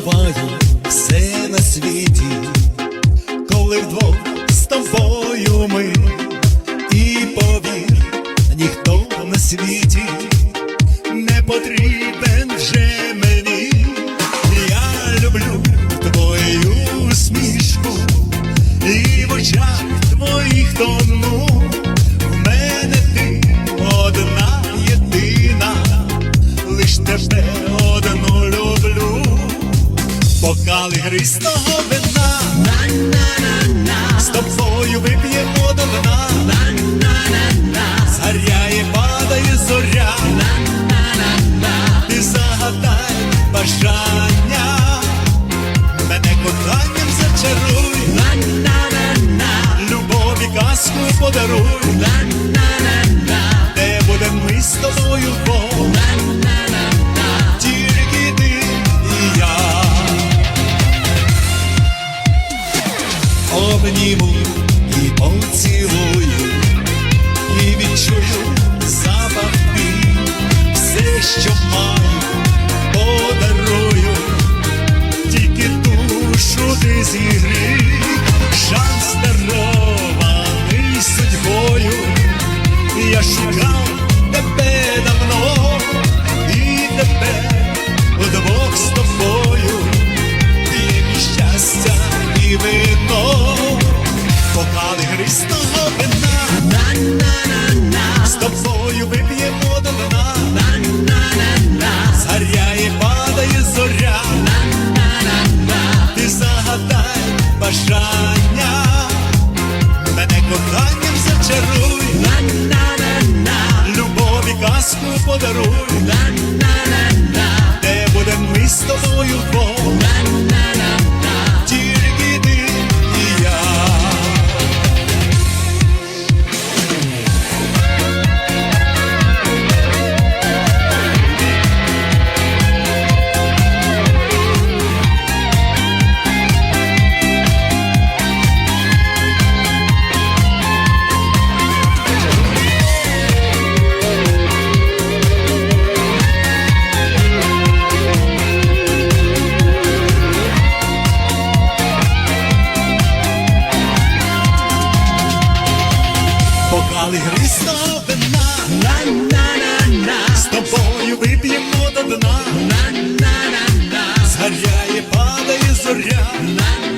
забуваю все на світі, коли вдвох з тобою ми. бокали грізного вина, з тобою вип'ємо до дна, заряє, падає зоря, І загадай бажання, мене коханням зачаруй, любові казку подаруй, де будемо ми з тобою Бог. just your strong na.